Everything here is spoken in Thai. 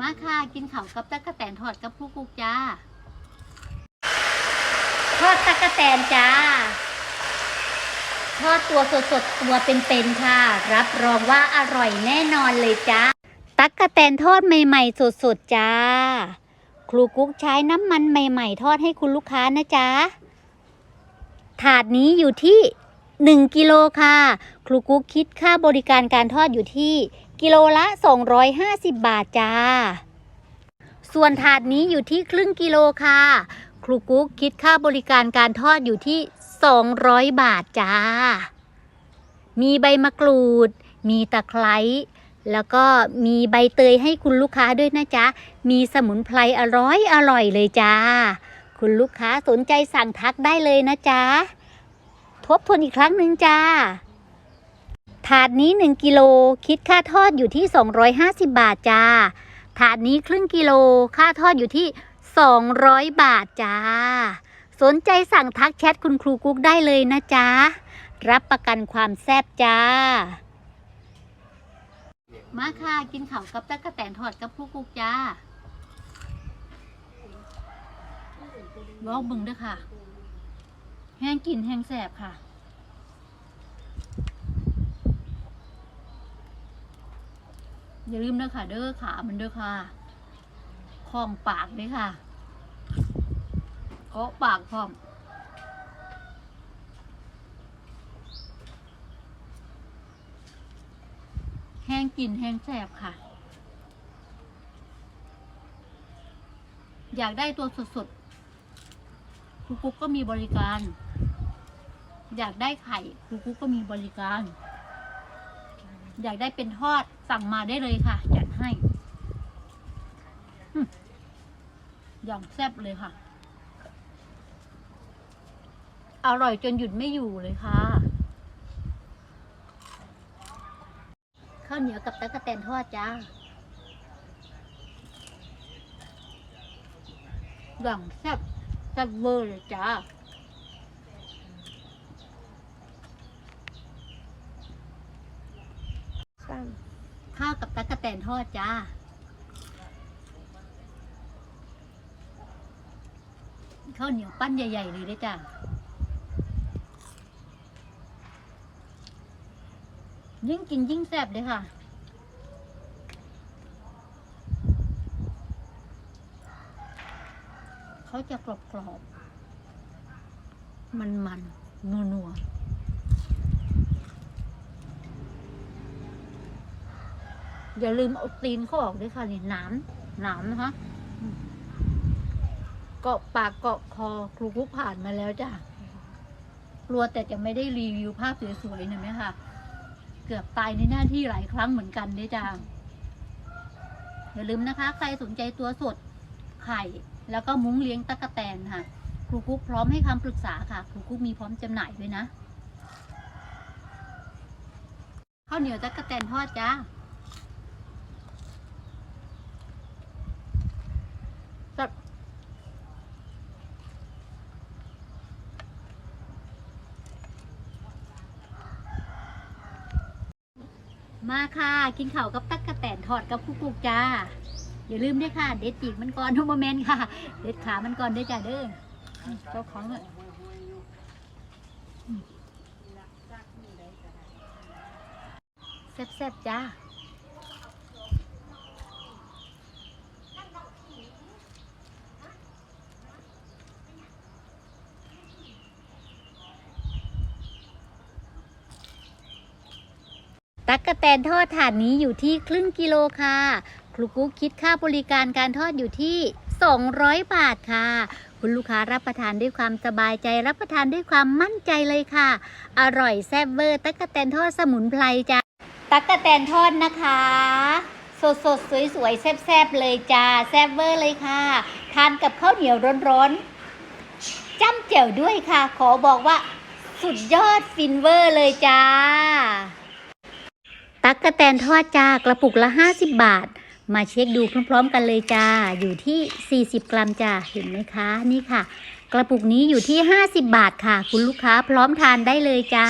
มาค่ะ กินข้าวกับตะกะแตนทอดกับลูกกุกจ้า ทอดตะกะแตนจ้า ทอดตัวสดๆ ตัวเป็นๆ ค่ะ รับรองว่าอร่อยแน่นอนเลยจ้า ตักกะแตนทอดใหม่ๆ สดๆ จ้า ครูกุ๊กใช้น้ำมันใหม่ ๆ ทอดให้คุณลูกค้านะจ๊ะ ถาดนี้อยู่ที่ 1 กิโลค่ะ ครูกุ๊กคิดค่าบริการการทอดอยู่ที่กิโลละ 250 บาทจ้า ส่วนถาดนี้อยู่ที่ครึ่งกิโลค่ะ ครูกุ๊กคิดค่าบริการการทอดอยู่ที่ 200 บาทจ้า มีใบมะกรูด มีตะไคร้แล้วก็มีใบเตยให้คุณลูกค้าด้วยนะจ๊ะ มีสมุนไพรอร่อยอร่อยเลยจ้า คุณลูกค้าสนใจสั่งทักได้เลยนะจ๊ะ ทบทวนอีกครั้งหนึ่งจ้า ถาดนี้ 1 กิโลคิดค่าทอดอยู่ที่ 250 บาทจ้า ถาดนี้ครึ่งกิโลค่าทอดอยู่ที่ 200 บาทจ้า สนใจสั่งทักแชทคุณครูกุ๊กได้เลยนะจ๊ะ รับประกันความแซ่บจ้า มาค่ะ กินข้าวกับตะกะแตนทอดกับลูกกุกจ้าลองบิ่งเด้อค่ะ แห้งกลิ่นแห้งแสบค่ะ อย่าลืมเด้อค่ะ เด้อขามันเด้อค่ะคล้องปากเด้อค่ะเกาะปากพร้อมแห้งกลิ่นแห้งแสบค่ะ อยากได้ตัวสด ครูกุ๊กก็มีบริการ อยากได้ไข่ครูกุ๊กก็มีบริการ อยากได้เป็นทอดสั่งมาได้เลยค่ะจัดให้อย่างแซ่บเลยค่ะ อร่อยจนหยุดไม่อยู่เลยค่ะข้าวเหนียวกับตะกะแตนทอดจ้าอย่างแซ่บ ซ่บเวอร์เลยจ้าข้าวกับตะกะแตนทอดจ้า ข้าวเหนียวปั้นใหญ่ ๆ เลยเด้อจ้า ยิ่งกินยิ่งแซ่บเลยค่ะ เขาจะกรอบกรอบๆมันมันนัวนัวๆอย่าลืมเอาตีนเขาออกด้วยค่ะนี่หนามหนามนะคะเกาะปากเกาะคอครูกุ๊กผ่านมาแล้วจ้ะกลัวแต่จะไม่ได้รีวิวภาพสวยๆนะไหมคะเกือบตายในหน้าที่หลายครั้งเหมือนกันเด้จ้าอย่าลืมนะคะ ใครสนใจตัวสดไข่ แล้วก็มุ้งเลี้ยงตะกะแตนค่ะ ครูกุ๊กพร้อมให้คำปรึกษาค่ะ ครูกุ๊กมีพร้อมจำหน่ายด้วยนะ ข้าวเหนียวตะกะแตนทอดจ้า มาค่ะ กินข้าวกับตักกะแตนทอดกับคุกกุกจ้า อย่าลืมด้วยค่ะ เด็ดปีกมันก่อนทุกโมเมนต์ค่ะ เด็ดขามันก่อนด้วยจ้าเด้อเจ้าของเลยแซ่บๆจ้าตักกะแตนทอดถาดนี้อยู่ที่ครึ่งกิโลค่ะ ครูกุ๊กคิดค่าบริการการทอดอยู่ที่ 200 บาทค่ะ คุณลูกค้ารับประทานด้วยความสบายใจ รับประทานด้วยความมั่นใจเลยค่ะ อร่อยแซ่บเวอร์ตักกะแตนทอดสมุนไพรจ้าตักกะแตนทอดนะคะสดสดสวยสวยแซ่บแซบๆเลยจ้าแซ่บเวอร์เลยค่ะ ทานกับข้าวเหนียวร้อนๆจ้ำแจ่วด้วยค่ะ ขอบอกว่า สุดยอดฟินเวอร์เลยจ้า ตักกะแตนทอดจ้ากระปุกละ 50 บาท มาเช็คดูพร้อมๆกันเลยจ้า อยู่ที่ 40 กรัมจ้า เห็นไหมคะ นี่ค่ะ กระปุกนี้อยู่ที่ 50 บาทค่ะ คุณลูกค้าพร้อมทานได้เลยจ้า